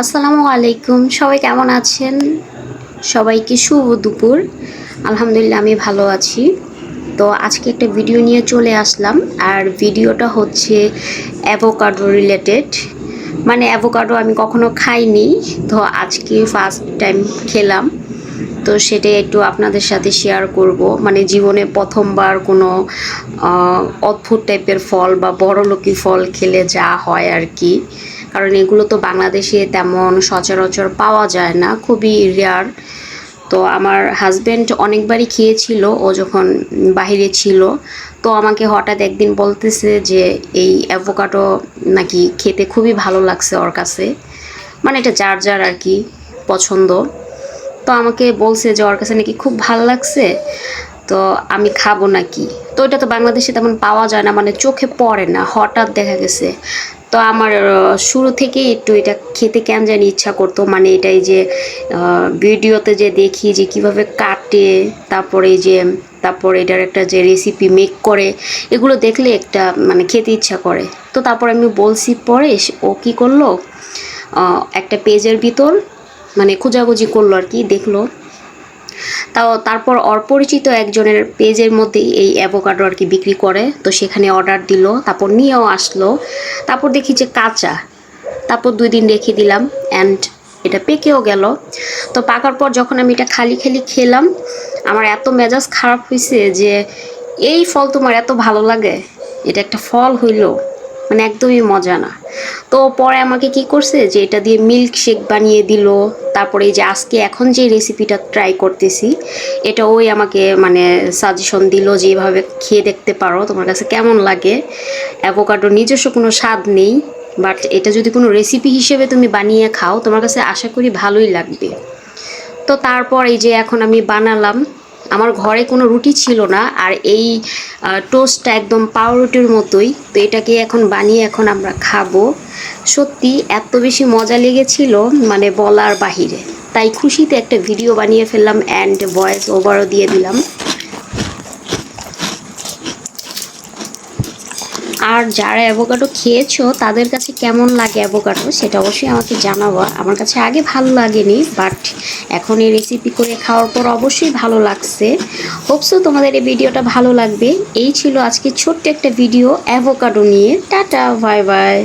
আসসালামু আলাইকুম, সবাই কেমন আছেন? সবাইকে শুভ দুপুর। আলহামদুলিল্লাহ, আমি ভালো আছি। তো আজকে একটা ভিডিও নিয়ে চলে আসলাম। আর ভিডিওটা হচ্ছে অ্যাভোকাডো রিলেটেড। মানে অ্যাভোকাডো আমি কখনো খাইনি, তো আজকে ফার্স্ট টাইম খেলাম। তো সেটা একটু আপনাদের সাথে শেয়ার করব। মানে জীবনে প্রথমবার কোনো অদ্ভুত টাইপের ফল বা বড়লোকি ফল খেলে যা হয় আর কি। কারণ এগুলো তো বাংলাদেশে তেমন সচরাচর পাওয়া যায় না, খুবই রেয়ার তো আমার হাজব্যান্ড অনেকবারই খেয়েছিল, ও যখন বাইরে ছিল, তো আমাকে হঠাৎ একদিন বলতেছে যে এই অ্যাভোকাডো নাকি খেতে খুবই ভালো লাগছে ওর কাছে। মানে এটা যার যার আর কি পছন্দ। তো আমাকে বলছে যে ওর কাছে নাকি খুব ভালো লাগছে, তো আমি খাব নাকি। তো এটা তো বাংলাদেশে তেমন পাওয়া যায় না মানে চোখে পড়ে না, হঠাৎ দেখা গেছে। তো আমার শুরু থেকেই একটু এটা খেতে কেন জানি ইচ্ছা করতো। মানে এটাই যে ভিডিওতে যে দেখি যে কীভাবে কাটে, তারপরে যে, তারপরে এটার একটা যে রেসিপি মেক করে, এগুলো দেখলে একটা মানে খেতে ইচ্ছা করে। তো তারপর আমি বলছি পরে ও কি করল? একটা পেজের ভিতর মানে খোঁজাখুঁজি করল আর কি, দেখল। তাও তারপর অপরিচিত একজনের পেজের মধ্যেই এই অ্যাভোকাডো আর কি বিক্রি করে। তো সেখানে অর্ডার দিল, তারপর নিয়েও আসলো। তারপর দেখি যে কাঁচা। তারপর দুই দিন রেখে দিলাম অ্যান্ড এটা পেকেও গেল। তো পাকার পর যখন আমি এটা খালি খালি খেলাম, আমার এত মেজাজ খারাপ হয়েছে যে, এই ফল তোমার এত ভালো লাগে? এটা একটা ফল হইল। মানে একদমই মজা না। তো পরে আমাকে কি করছে যে এটা দিয়ে মিল্ক শেক বানিয়ে দিল, তারপরে যে আজকে এখন যে রেসিপিটা ট্রাই করতেছি, এটা ওই আমাকে মানে সাজেশন দিল যে এইভাবে খেয়ে দেখতে পারো, তোমার কাছে কেমন লাগে। অ্যাভোকাডোর নিজস্ব কোনো স্বাদ নেই বাট এটা যদি কোনো রেসিপি হিসেবে তুমি বানিয়ে খাও, তোমার কাছে আশা করি ভালোই লাগবে। তো তারপর এই যে এখন আমি বানালাম আমার ঘরে কোনো রুটি ছিল না আর এই টোস্টটা একদম পাউরুটির মতোই। তো এটাকে এখন বানিয়ে এখন আমরা খাব। সত্যি এত বেশি মজা লেগেছিল মানে বলার বাহিরে। তাই খুশিতে একটা ভিডিও বানিয়ে ফেললাম অ্যান্ড ভয়েস ওভারও দিয়ে দিলাম। আর যারা অ্যাভোকাডো খেয়েছো, তাদের কাছে কেমন লাগে অ্যাভোকাডো সেটা অবশ্যই আমাকে জানাব। আমার কাছে আগে ভালো লাগেনি বাট এখন এই রেসিপি করে খাওয়ার পর অবশ্যই ভালো লাগছে। হোপসো তোমাদের এই ভিডিওটা ভালো লাগবে। এই ছিল আজকে ছোট্ট একটা ভিডিও অ্যাভোকাডো নিয়ে। Tata bye bye